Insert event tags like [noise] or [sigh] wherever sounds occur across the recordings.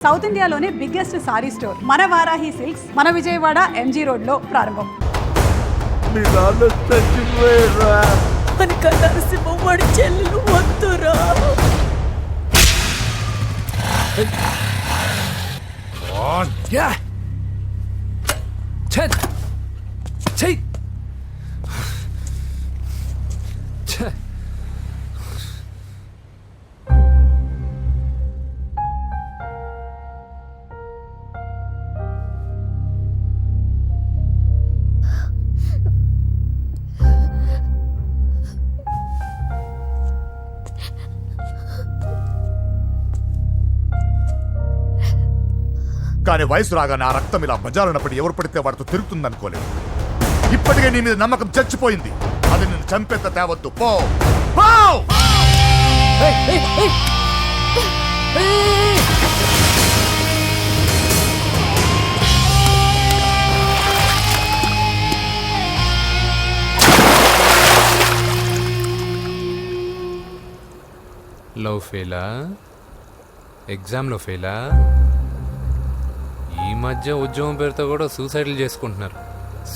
South ఇండియాలోనే biggest sorry store మన Varahi silks మన విజయవాడ ఎంజీ రోడ్లో ప్రారంభం. మీ నాన్న చచ్చిపోయారా కానీ వయసు రాగానే ఆ రక్తం ఇలా బజారునప్పుడు ఎవరు పడితే వాడితో తిరుగుతుందనుకోలేదు. ఇప్పటికే నీ మీద నమ్మకం చచ్చిపోయింది. అది నిన్ను చంపేంత తేవద్దు. పో. పో! లవ్ ఫెయిలా ఎగ్జామ్లో ఫెయిలా మధ్య ఉద్యోగం పేరుతో కూడా సూసైడ్లు చేసుకుంటున్నారు.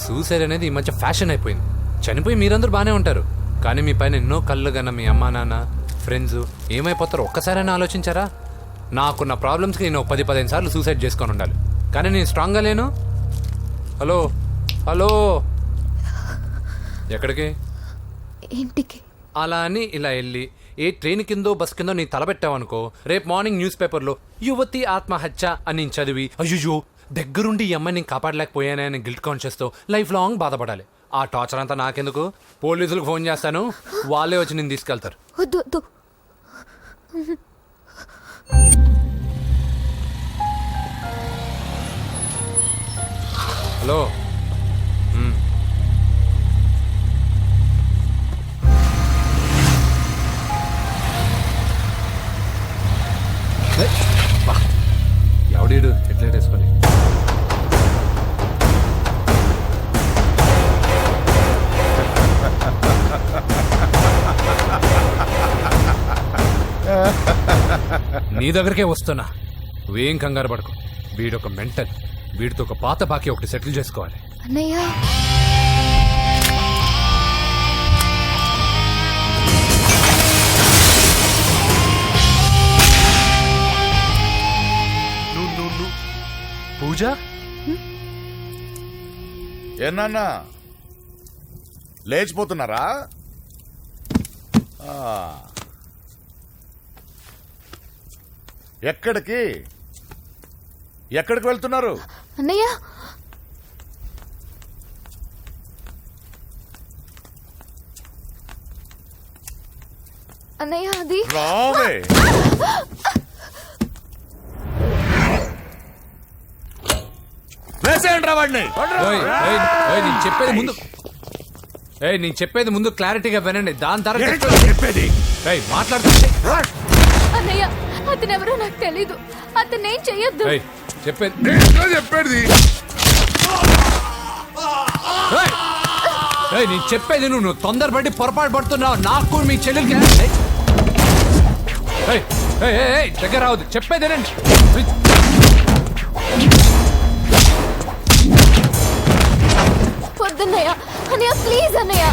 సూసైడ్ అనేది ఈ మధ్య ఫ్యాషన్ అయిపోయింది. చనిపోయి మీరందరూ బాగానే ఉంటారు. కానీ మీ పైన ఎన్నో కళ్ళు కన్నా మీ అమ్మా నాన్న ఫ్రెండ్స్ ఏమైపోతారో ఒక్కసారైనా ఆలోచించారా? నాకున్న ప్రాబ్లమ్స్కి నేను పది పదిహేను సార్లు సూసైడ్ చేసుకొని ఉండాలి. కానీ నేను స్ట్రాంగ్గా లేను. హలో? హలో? ఎక్కడికి? ఇంటికి. అలా అని ఇలా వెళ్ళి ఏ ట్రైన్ కిందో బస్ కిందో నీ తలబెట్టావనుకో రేపు మార్నింగ్ న్యూస్ పేపర్లో యువతి ఆత్మహత్య అని చదివి అయ్యో దగ్గరుండి ఈ అమ్మాయిని నేను కాపాడలేకపోయానే అని గిల్ట్ కాన్షియస్తో లైఫ్ లాంగ్ బాధపడాలి. ఆ టార్చర్ అంతా నాకెందుకు? పోలీసులకు ఫోన్ చేస్తాను. వాళ్ళే వచ్చి నేను తీసుకెళ్తారు. వద్దు వద్దు. హలో. నీ దగ్గరికే వస్తున్నా. నువ్వేం కంగారు పడకు. వీడొక మెంటల్ వీడితో ఒక పాత బాకీ ఒకటి సెటిల్ చేసుకోవాలి. అన్నయ్య! పూజ? ఏనాన్నా లేచిపోతున్నారా ఆ. ఎక్కడికి? ఎక్కడికి వెళ్తున్నారు? అన్నయ్య? అన్నయ్య అది రావే. వేసేయండి రా వాడిని. నేను చెప్పేది ముందు ఏయ్ నేను చెప్పేది ముందు క్లారిటీగా వినండి. దాని తర్వాత చెప్పేది? ఏయ్ మాట్లాడుతుంటే అన్నయ్య అతనెవరో నాకు తెలీదు. అతనేం చెయ్యొద్దు. ఏయ్ చెప్పేది. ఏంటో చెప్పేది. ఏయ్, ఏయ్ నేను చెప్పేది నువ్వు నువ్వు తొందరపడి పొరపాటు పడుతున్నావు. నాకు మీ చెల్లెలకి ఏయ్. ఏయ్, ఏయ్, ఏయ్, ఏయ్, దగ్గర రావద్దు. చెప్పేది వద్దన్నయ్య అన్నయ్య ప్లీజ్ అన్నయ్య.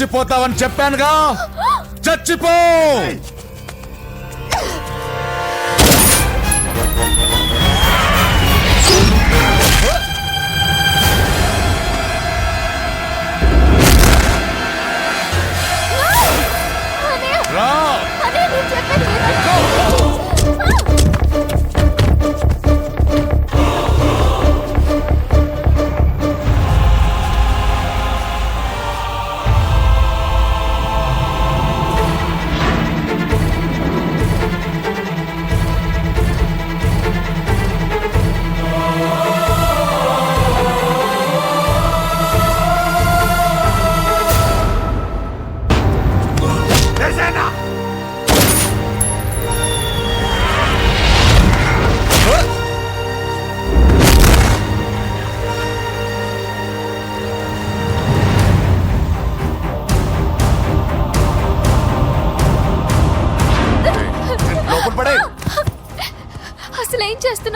చచ్చిపోతావని చెప్పానుగా? చచ్చిపో!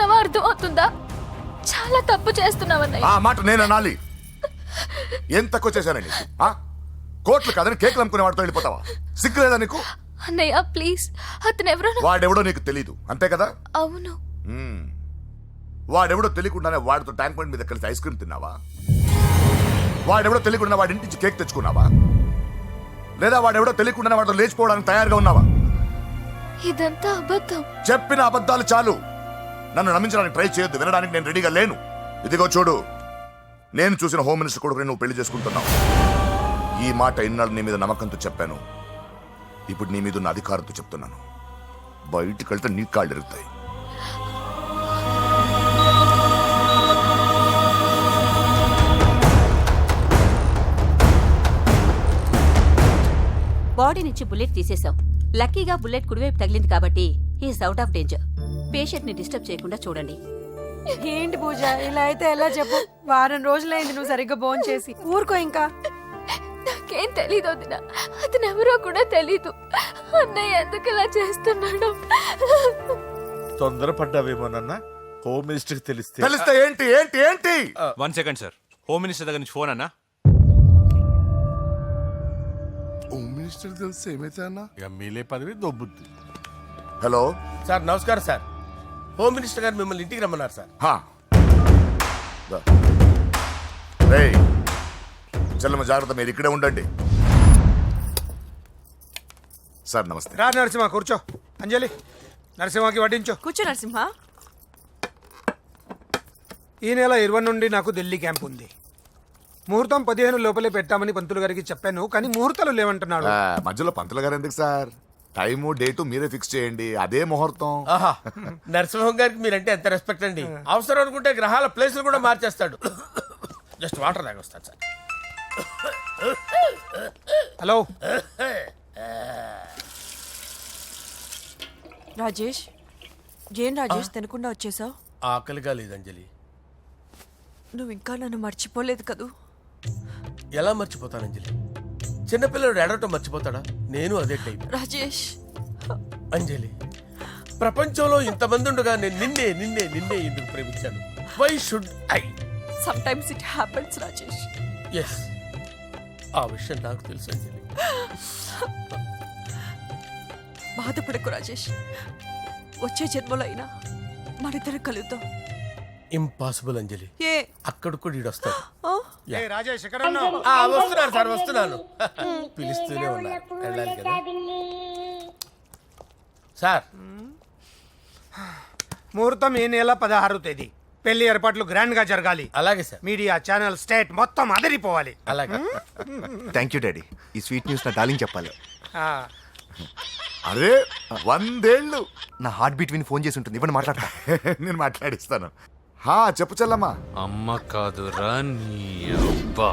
చేస్తున్నావో అర్థం అవుతుందా చాలా తప్పు చేస్తున్నావు అన్నయ్య ఆ మాట నేను అనాలి. ఎంత తక్కువ చేశానండి ఆ? కోట్లు కాదని కేకులు అమ్ముకునే వాడితో వెళ్ళిపోతావా? సిగ్గులేదా నీకు? అన్నయ్య ప్లీజ్. అతను ఎవరో నాకు- వాడెవడో నీకు తెలీదు. అంతే కదా? అవును. మ్మ్. వాడెవడో తెలియకుండానే వాడితో ట్యాంక్ బండ్ మీద కలిసి ఐస్ క్రీమ్ తిన్నావా? వాడెవడో తెలియకుండా వాడి ఇంటి నుంచి కేక్ తెచ్చుకున్నావా? లేదా వాడెవడో తెలియకుండానే వాడితో లేచిపోవడానికి తయారుగా ఉన్నావా? ఇదంతా అబద్ధం. చెప్పిన అబద్ధాలు చాలు. నన్ను నమ్మించడానికి ట్రై చేయొద్దు. వినడానికి నేను రెడీగా లేను. ఇదిగో చూడు. నేను చూసిన హోమ్ మినిస్టర్ కొడుకుని నువ్వు పెళ్ళి చేసుకుంటున్నావు. ఈ మాట ఇన్నాళ్ళు నీ మీద నమ్మకంతో చెప్పాను. ఇప్పుడు నీ మీద ఉన్న అధికారంతో చెప్తున్నాను. బయటికి వెళ్తే నీ కాళ్ళు ఇరుగుతాయి బాడీ నుంచి బుల్లెట్ తీసేశాం లక్కీగా బుల్లెట్ కుడివైపు తగిలింది కాబట్టి హీస్ అవుట్ ఆఫ్ డేంజర్. పేషెంట్ని డిస్టర్బ్ చేయకుండా చూడండి. ఏంటి పూజ? ఇలా అయితే ఎలా చెప్పు? వారం రోజులైంది నువ్వు సరిగ్గా ఫోన్ చేసి. ఊరుకో ఇంకా. నాకేం తెలీదు వదిన. అతను ఎవరో కూడా తెలీదు. అన్నయ్య ఎందుకు ఇలా చేస్తున్నాడు? తొందరపడ్డావేమోనన్నా హోమ్ మినిస్టర్ తెలిస్తే. తెలిస్తే ఏంటి? ఏంటి? ఏంటి? One second sir. Home minister దగ్గర నుంచి ఫోన్ అన్నా. హోమ్ మినిస్టర్ తెలిస్తే ఏమైతే అన్నా? ఇక మీలే పదవి దొబ్బుద్ది. హలో? సార్ నమస్కారం సార్. హోమ్ మినిస్టర్ గారు మిమ్మల్ని ఇంటికి రమ్మన్నారు సార్. హా. చెల్లమ్మ జాగ్రత్త మీరు ఇక్కడే ఉండండి. సార్ నమస్తే. రా నరసింహ కూర్చో. అంజలి నరసింహకి వడ్డించు. కూర్చో నరసింహ. ఈ నెల ఇరవై నుండి నాకు ఢిల్లీ క్యాంప్ ఉంది. ముహూర్తం పదిహేను లోపలే పెట్టామని పంతులు గారికి చెప్పాను కానీ ముహూర్తాలు లేవంటున్నాడు. ఆ, మధ్యలో పంతులు గారు ఎందుకు సార్? టైము డేటు మీరే ఫిక్స్ చేయండి. అదే ముహూర్తం. ఆహా. నరసింహం గారికి మీరంటే ఎంత రెస్పెక్ట్ అండి. అవసరం అనుకుంటే గ్రహాల ప్లేసులు కూడా మార్చేస్తాడు. జస్ట్ వాటర్ తాగొస్తాను సార్. హలో రాజేష్ ఏం రాజేష్ తినకుండా వచ్చేసావు? ఆకలిగా లేదు అంజలి. నువ్వు ఇంకా నన్ను మర్చిపోలేదు కదూ? ఎలా మర్చిపోతాను అంజలి? చిన్నపిల్లడు ఏడవటం మర్చిపోతాడా? నేను అదే టైప్ రాజేష్. అంజలి ప్రపంచంలో ఇంతమంది ఉండగా నేను నిన్నే నిన్నే నిన్నే ఎందుకు ప్రేమించాను? Why should I sometimes it happens Rajesh. Yes ఆ విషయం నాకు తెలుసు అంజలి. బాధపడకు రాజేష్. వచ్చే జన్మలో అయినా మనిద్దరం కలుద్దాం. ఇంపాసిబుల్ అంజలి. ఏ? అక్కడ కూడా ఈడొస్తాడు. ఆ? ఏ రాజేష్ ఎక్కడ ఉన్నావు ఆ, వస్తున్నాను సార్ వస్తున్నాను. [laughs] పిలుస్తూనే ఉన్నారు వెళ్ళాలి కదా. సార్. ముహూర్తం ఈ నెల పదహారు తేదీ. పెళ్ళి ఏర్పాట్లు గ్రాండ్గా జరగాలి. అలాగే సార్. మీడియా ఛానల్ స్టేట్ మొత్తం అదిరిపోవాలి. అలాగే. థ్యాంక్ యూ డాడీ ఈ స్వీట్ న్యూస్ నా డార్లింగ్ చెప్పాలి. ఆ, అరే వందేళ్ళు. నా హార్ట్ బీట్ విని ఫోన్ చేసి ఉంటుంది. ఇవ్వండి మాట్లాడతా. [laughs] నేను మాట్లాడిస్తాను. హా చెప్పు చెల్లమ్మా. అమ్మ కాదురా నీ అబ్బా.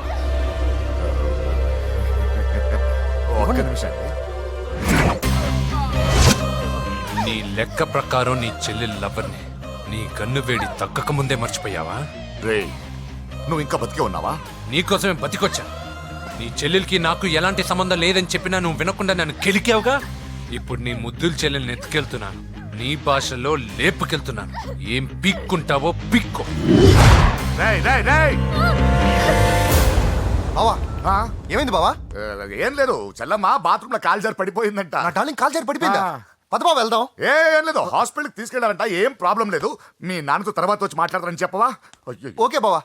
ఒక్క నిమిషం నీ లెక్క ప్రకారం నీ చెల్లి లవర్ని నీ గన్ను వేడి తగ్గక ముందే మర్చిపోయావా? రే నువ్వు ఇంకా బతికే ఉన్నావా? నీకోసమే బతికొచ్చా? నీ చెల్లెలకి నాకు ఎలాంటి సంబంధం లేదని చెప్పినా నువ్వు వినకుండా నన్ను కెలికావుగా? ఇప్పుడు నీ ముద్దుల చెల్లెల్ని ఎత్తుకెళ్తున్నాను. నీ భాషలో లేపుకెళ్తున్నాను. ఏం పీక్కుంటావో పీక్కో. రేయ్ రేయ్ రేయ్! బావా ఆ, ఏమైంది బావా? ఏ, ఏం లేదు. చెల్లమ్మ బాత్రూమ్లో కాల్ జారి పడిపోయిందంట. నా డార్లింగ్ కాల్ చేరి పడిపోయిందా? ఆ. పద బావ వెళ్దాం. ఏ ఏం లేదు. హాస్పిటల్కి తీసుకెళ్ళారంట ఏం ప్రాబ్లం లేదు. మీ నాన్నతో తర్వాత వచ్చి మాట్లాడతారని చెప్పవా? ఓకే బావా.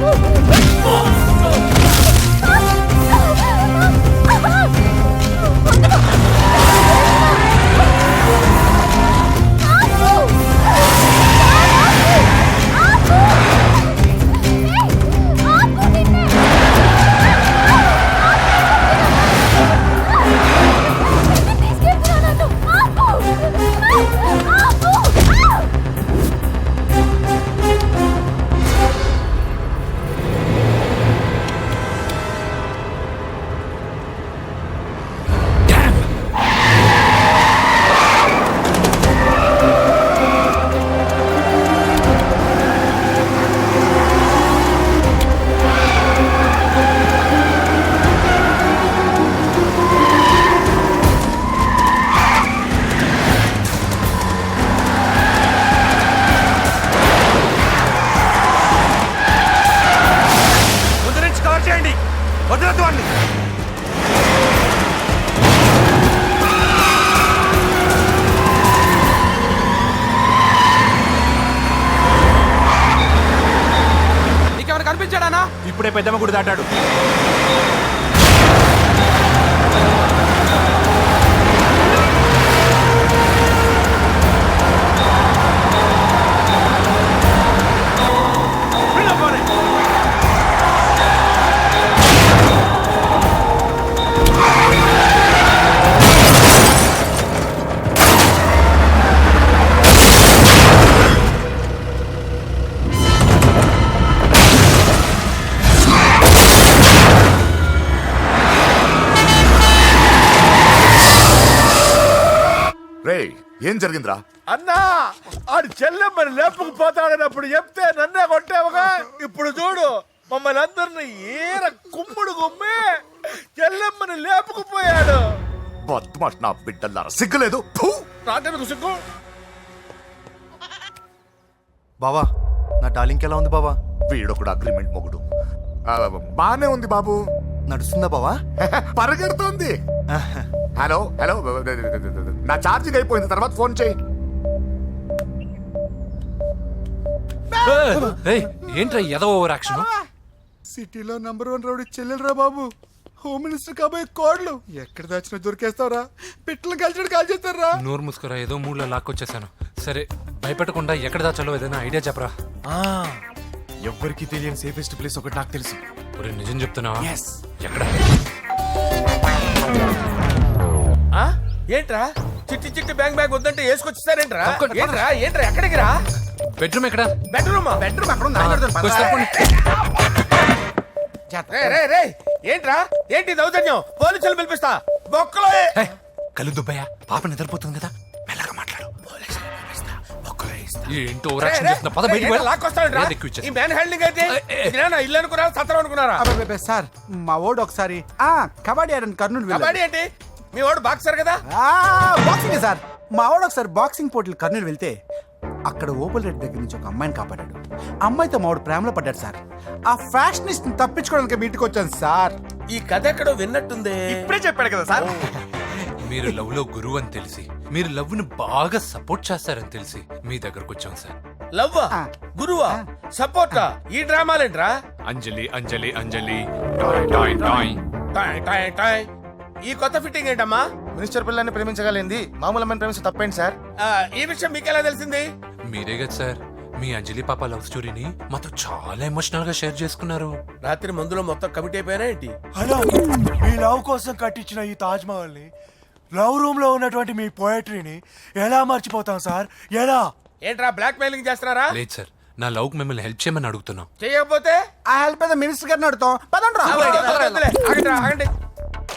Monster! పెద్దమ్మ గుడి దాటాడు. ఏం జరిగిందిరా? అన్నా ఆడు చెల్లెమ్మని లేపుకుపోతాడన్నప్పుడు చెప్తే నన్నే కొట్టావుగా? ఇప్పుడు చూడు మమ్మల్ని అందరిని ఏర కుమ్ముడు కుమ్మి చెల్లెమ్మని లేపుకుపోయాడు బద్మాష్ నా బిడ్డల్లారా సిగ్గులేదు! నాకెందుకు సిగ్గు? బావా నా డార్లింగ్ ఎలా ఉంది బావా? వీడొకడు అగ్రిమెంట్ మొగుడు. బానే ఉంది బాబు. నడుస్తుందా బావా? [laughs] పరిగెడుతోంది. హలో హలో నా ఛార్జింగ్ అయిపోయింది తర్వాత ఫోన్ చేయి. ఏయ్, ఏంట్రా ఎదవ ఓవర్ యాక్షన్? సిటీలో నంబర్ వన్ రౌడీ చెల్లెలరా బాబు. హోమ్ మినిస్టర్ కాబోయే కోడ్లు. ఎక్కడ దాచిన దొరికేస్తావరా. పిట్టలు కలిసి కాల్ చేస్తారా నోరు మూసుకురా ఏదో మూడులో లాక్కొచ్చేసాను. సరే భయపెట్టకుండా ఎక్కడ దాచాలో ఏదైనా ఐడియా చెప్పరా? ఎవ్వరికి తెలియని సేఫెస్ట్ ప్లేస్ ఒకటి నాకు తెలుసు. ఒరే నిజం చెప్తున్నావా? ఎక్కడ? ఏంట్రా? చిట్టి చిట్టి బ్యాంక్ బ్యాగ్ వద్దంటే వేసుకొచ్చేసారేంట్రా తప్పకుండా. ఏంట్రా? ఏంట్రా? ఎక్కడికి రా? బెడ్రూమ్ ఎక్కడ? బెడ్రూమ్? బెడ్రూమ్ అక్కడ ఉంది. కొంచెం తప్పండి. రే రే రే ఏంట్రా? ఏంటి దౌర్జన్యం? పోలీసులు పిలిపిస్తా. బొక్కలో ఏ- ఏయ్, కళ్ళు దుబ్బయ్య. పాప నిద్రపోతుంది కదా. మెల్లగా మాట్లాడు. ఏంటో ఓవర్ రే, యాక్షన్ రే, చేస్తున్నా? పద రే, బయటికి ఏంట్రా వెళ్ళు. లాక్కొస్తావేంట్రా? ఏది ఎక్కువ ఇచ్చేస్తా. ఈ మ్యాన్ హ్యాండింగ్ అయితే ఏ, ఏ. ఇదేనా ఇల్లు అనుకున్నారా? సత్రం అనుకున్నారా? అబ్బే సార్ మా ఓడు ఒకసారి ఆ కబడ్డీ ఆడని కర్నూలు కబడ్డీ ఏంటి? మీ వాడు బాక్సర్ కదా బాక్సింగ్ సార్. మా వాడు ఒకసారి బాక్సింగ్ పోటీలు కర్నూలు వెళ్తే అక్కడ ఓపెల్ రెడ్డి దగ్గర నుంచి ఒక అమ్మాయిని కాపాడాడు. అమ్మాయితో మావాడు ప్రేమలో పడ్డాడు సార్. ఆ ఫ్యాషనిస్ట్ తప్పించుకోవడానికి మీ ఇంటికి వచ్చాను సార్. ఈ కథ ఎక్కడో విన్నట్టుంది. ఇప్పుడే చెప్పాడు కదా సార్. మీరు లవ్లో గురువు అని తెలిసి మీరు లవ్ను బాగా సపోర్ట్ చేస్తారని తెలిసి మీ దగ్గరకు వచ్చాం సార్. లవ్ గురువా? సపోర్టా? ఈ డ్రామాలేంట్రా? అంజలి అంజలి అంజలి. టాయ్ టాయ్ టాయ్. టాయ్ టాయ్ టాయ్. ఈ కొత్త ఫిట్టింగ్ ఏంటమ్మా? మినిస్టర్ పిల్లని ప్రేమించగలిగింది మామూలు అమ్మని ప్రేమించి తప్పేంటి సార్? ఆ, ఈ విషయం మీకు ఎలా తెలిసింది? మీరే కదా సార్. మీ అంజలి పాప లవ్ స్టోరీని మాతో చాలా ఎమోషనల్గా షేర్ చేసుకున్నారు. రాత్రి మందులో మొత్తం కమిట్ అయిపోయినా ఏంటి? హలో మీ లవ్ కోసం కట్టించిన ఈ తాజ్ మహల్ని లవ్ రూమ్లో ఉన్నటువంటి మీ పోయట్రీని ఎలా మర్చిపోతాం సార్? ఎలా? ఏంట్రా బ్లాక్ మెయిలింగ్ చేస్తున్నారా? లేదు సార్. నా లవ్ మిమ్మల్ని హెల్ప్ చేయమని అడుగుతున్నాం. చేయకపోతే ఆ హెల్ప్ మినిస్టర్ గారిని అడుగుతాం. పదండి రా. ఆగండి ఆగండి.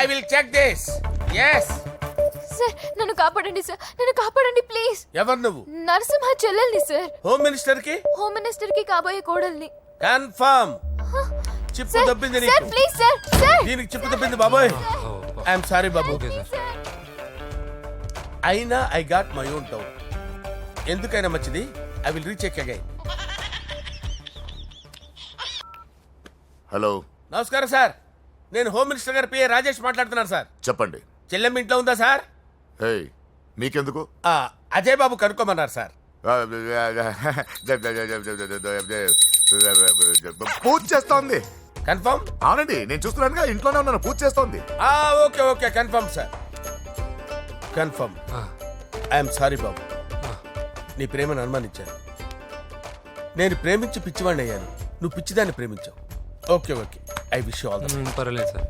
I will check this yes sir నన్ను కాపాడండి సార్. నన్ను కాపాడండి ప్లీజ్ ఎవరు నువ్వు? నరసింహ చెల్లెల్ని సార్. హోమ్ మినిస్టర్కి? హోమ్ మినిస్టర్కి కాబోయే కోడల్ని. కన్ఫర్మ్ చిప్పు సార్ దొబ్బింది సార్ నీకు ప్లీజ్ సార్ సార్. దీనికి చిప్పు దొబ్బింది బాబోయ్. ఐఎమ్ సారీ బాబు. సార్ అయినా I got my own town ఎందుకైనా మంచిది? I will recheck again hello నమస్కారం సార్. నేను హోమ్ మినిస్టర్ గారి పిఏ రాజేష్ మాట్లాడుతున్నాను సార్ చెప్పండి చెల్లెమ్మ ఇంట్లో ఉందా సార్ హే మీకెందుకు ఆ, అజయ్ బాబు కనుక్కోమన్నారు సార్ పూజ చేస్తోంది కన్ఫర్మ్ అవునండి నేను చూస్తున్నానుగా ఇంట్లోనే ఉన్నాను పూజ చేస్తోంది ఆ okay okay confirm sir confirm I'm sorry బాబు నీ ప్రేమను అనుమానించాను నేను ప్రేమించి పిచ్చివాడిని అయ్యాను నువ్వు పిచ్చిదాన్ని ప్రేమించావు okay okay. I wish all the పర్వాలేదు సార్.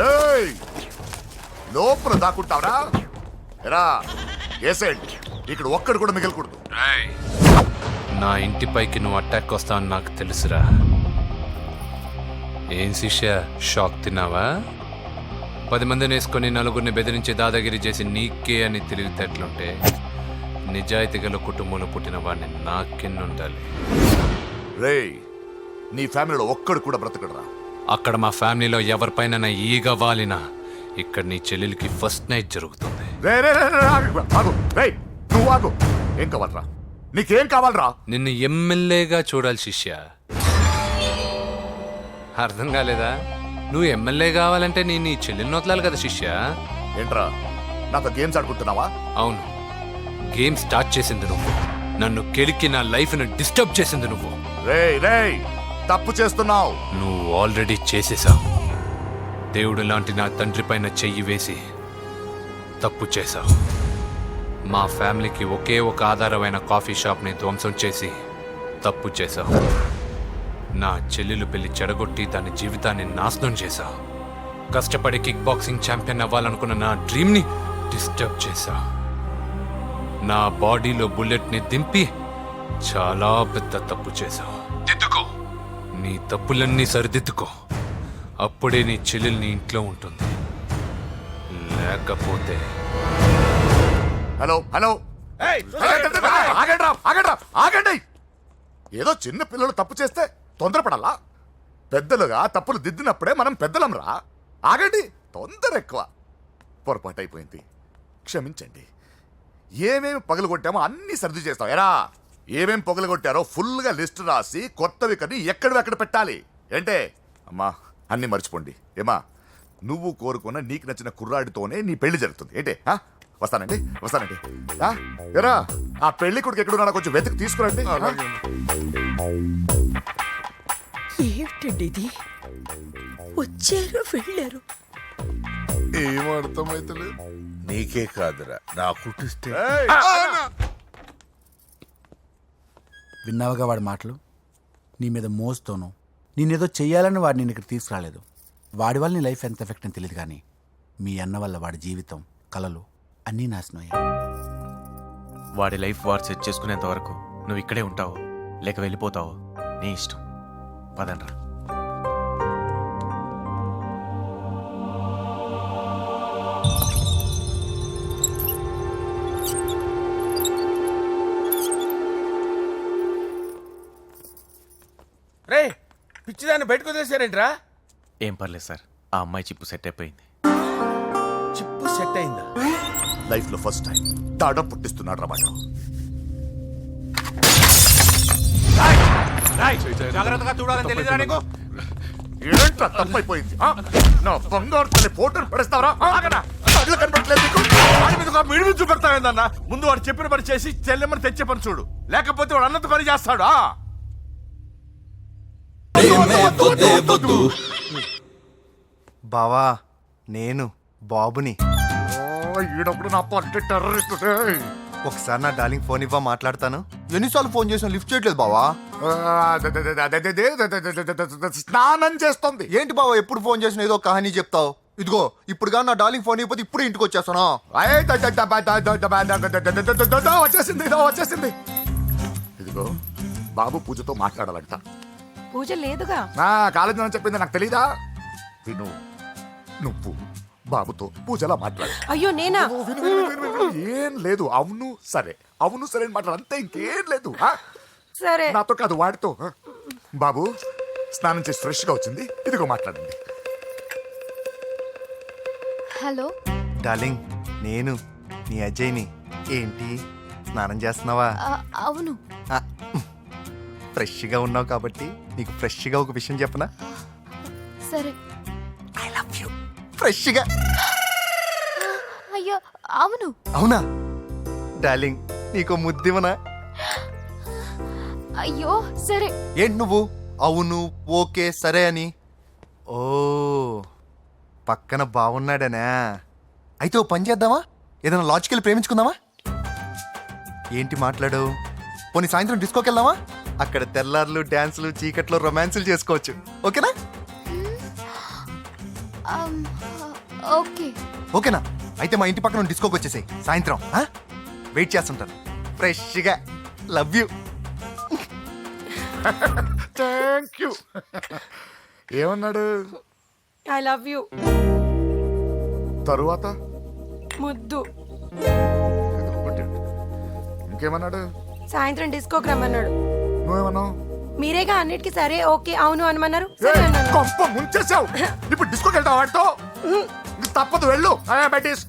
ఏయ్! లోపల దాక్కుంటావరా? ఎరా ఏసేయండి ఇక్కడ ఒక్కడు కూడా మిగలకూడదు. నా ఇంటిపైకి నువ్వు అటాక్ వస్తావని నాకు తెలుసురా. ఏం శిష్య? షాక్ తిన్నావా? పది మందిని వేసుకొని నలుగురిని బెదిరించి దాదాగిరి చేసి నీకే అని తెలివితేటలుంటే నిజాయితీ గల కుటుంబంలో పుట్టిన వాడిని నాకెన్నుండాలి? రేయ్ నీ ఫ్యామిలీలో ఒక్కడు కూడా బ్రతకడరా? అక్కడ మా ఫ్యామిలీలో ఎవరిపైన ఈగ వాలినా ఇక్కడ నీ చెల్లెలికి ఫస్ట్ నైట్ జరుగుతుంది. రే రే రే రే, ఆగు, ఆగు రేయ్ నువ్వు ఆగు. ఏం కావాలరా? నీకేం కావాలరా? నిన్ను ఎమ్మెల్యేగా చూడాలి శిష్య. అర్థం కాలేదా? నువ్వు ఎమ్మెల్యే కావాలంటే నేను నీ చెల్లెల్ని వదలాలి కదా శిష్య. ఏంట్రా నాతో గేమ్స్ ఆడుకుంటున్నావా? అవును. గేమ్ స్టార్ట్ చేసింది నువ్వు. నన్ను కెలికి నా లైఫ్ను డిస్టర్బ్ చేసింది నువ్వు. రేయ్ రేయ్ తప్పు చేస్తున్నావు. నువ్వు ఆల్రెడీ చేసేసావు. దేవుడు లాంటి నా తండ్రి పైన చెయ్యి వేసి తప్పు చేశావు. మా ఫ్యామిలీకి ఒకే ఒక ఆధారమైన కాఫీ షాప్ని ధ్వంసం చేసి తప్పు చేశావు. నా చెల్లెలు పెళ్ళి చెడగొట్టి దాని జీవితాన్ని నాశనం చేశావు కష్టపడి కిక్ బాక్సింగ్ ఛాంపియన్ అవ్వాలనుకున్న నా డ్రీమ్ని డిస్టర్బ్ చేశావు నా బాడీలో బుల్లెట్ని దింపి చాలా పెద్ద తప్పు చేశావు దిద్దుకో. నీ తప్పులన్నీ సరిదిద్దుకో. అప్పుడే నీ చెల్లెలు నీ ఇంట్లో ఉంటుంది. లేకపోతే హలో హలో. ఆగండి రా, ఆగండి రా, ఆగండి. ఏదో చిన్న పిల్లలు తప్పు చేస్తే తొందరపడాలా పెద్దలుగా తప్పులు దిద్దినప్పుడే మనం పెద్దలంరా. ఆగండి తొందర ఎక్కువ. పొరపాటు అయిపోయింది. క్షమించండి. ఏమేమి పగలగొట్టామో అన్నీ సర్ది చేస్తాం. ఎరా ఏమేం పగలగొట్టారో ఫుల్గా లిస్ట్ రాసి కొత్తవి కని ఎక్కడ పెట్టాలి. ఏంటే? అమ్మా అన్ని మర్చిపోండి. ఏమా నువ్వు కోరుకున్న నీకు నచ్చిన కుర్రాడితోనే నీ పెళ్ళి జరుగుతుంది. ఏంటే? ఆ? వస్తానండి వస్తానండి. ఆ? ఎరా ఆ పెళ్ళి కొడుకు ఎక్కడున్నా కొంచెం వెతికి తీసుకురండి. ఏమిటండి ఇది? వచ్చారు వెళ్ళారు. ఏం అర్థమైతలేదు? నీకే కాదురా నా కుటిస్తే ఏయ్! విన్నావుగా వాడి మాటలు? నీ మీద మోస్తోను? నేనేదో చెయ్యాలని వాడు నేను ఇక్కడ తీసుకురాలేదు. వాడి వల్ల నీ లైఫ్ ఎంత ఎఫెక్ట్ అని తెలియదు కానీ మీ అన్న వల్ల వాడి జీవితం కలలు అన్నీ నాశనం అయ్యాయి వాడి లైఫ్ వాడు సెట్ చేసుకునేంత వరకు నువ్వు ఇక్కడే ఉంటావు లేక వెళ్ళిపోతావు నీ ఇష్టం. పదండ్రా. రే పిచ్చిదాన్ని బయటకు వదిలేశారేంట్రా? ఏం పర్లేదు సార్ ఆ అమ్మాయి చిప్పు సెట్ అయిపోయింది. చిప్పు సెట్ అయిందా? లైఫ్లో ఫస్ట్ టైం తాడ పుట్టిస్తున్నాడు రా వాడు జాగ్రత్తగా చూడాలని తెలియదురా నీకు? ఏంట్రా తప్పైపోయింది? ఆ? నా బంగారు తల్లి ఫోటోలు పడేస్తావరా కళ్ళు కనపడలేదు నీకు? వాడి మీద ఒక మిడిమి చూపెడతావేందన్న? ముందు వాడు చెప్పిన పని చేసి చెల్లెమ్మని తెచ్చే పని చూడు. లేకపోతే వాడు అన్నంత పని చేస్తాడు ఆ? బావా నేను బాబుని. ఓ, ఈడప్పుడు నా పట్టి టెర్రరిస్ట్? రేయ్. ఒకసారి నా డార్లింగ్ ఫోన్ ఇవ్వ మాట్లాడతాను. ఎన్నిసార్లు ఫోన్ చేసాను లిఫ్ట్ చేయట్లేదు బావా? స్నానం చేస్తుంది ఏంటి బావ ఎప్పుడు ఫోన్ చేసిన ఏదో కహనీ చెప్తావు ఇదిగో ఇప్పుడుగా నా డార్లింగ్ ఫోన్ అయిపోతే ఇప్పుడు ఇంటికి వచ్చేస్తాను వచ్చేసింది వచ్చేసింది ఇదిగో బాబు పూజతో మాట్లాడాలంట పూజ లేదుగా కాలేజీ అని చెప్పింది నాకు తెలీదా విను నువ్వు బాబుతో పూజలా మాట్లాడు అయ్యో నేనా ఏం లేదు అవును సరే అవును సరే అని మాట్లాడు అంతే ఇంకేం లేదు సరే. నాతో కాదు వాడితో? బాబు స్నానం చేసి ఫ్రెష్గా వచ్చింది. ఇదిగో మాట్లాడండి. హలో. డార్లింగ్ నేను నీ అజయ్ని. ఏంటి? స్నానం చేస్తున్నావా? అవును. ఫ్రెష్గా ఉన్నావు కాబట్టి నీకు ఫ్రెష్గా ఒక విషయం చెప్పనా? సరే. I love you. ఫ్రెష్గా. అయ్యో అవును. అవునా? డార్లింగ్ నీకు ముద్దివనా అయ్యో సరే. ఏంటి నువ్వు? అవును ఓకే సరే అని. ఓ పక్కన బాగున్నాడనా అయితే ఓ పని చేద్దామా? ఏదైనా లాజికల్ ప్రేమించుకుందామా? ఏంటి మాట్లాడు? పోనీ సాయంత్రం డిస్కోకి వెళ్దామా? అక్కడ తెల్లార్లు డాన్సులు చీకట్లో రొమాన్సులు చేసుకోవచ్చు. ఓకేనా? ఓకే. ఓకేనా? అయితే మా ఇంటి పక్కన డిస్కోకి వచ్చేసాయి. సాయంత్రం? వెయిట్ చేస్తుంటాను. ఫ్రెష్గా లవ్ యూ థ్యాంక్ యూ ఏమన్నాడు? ఐ లవ్ యూ తరువాత? ముద్దు. ఇంకేమన్నాడు? సాయంత్రం డిస్కోకి రమ్మన్నాడు. నువ్వేమన్నావు? మీరేగా అన్నిటికీ సరే ఓకే అవును అనమన్నారు? సరే ఏయ్, అన్నాను కొంప ముంచేసావు ఇప్పుడు డిస్కోకి వెళ్తావు వాడితో? తప్పదు వెళ్ళు. బెటీస్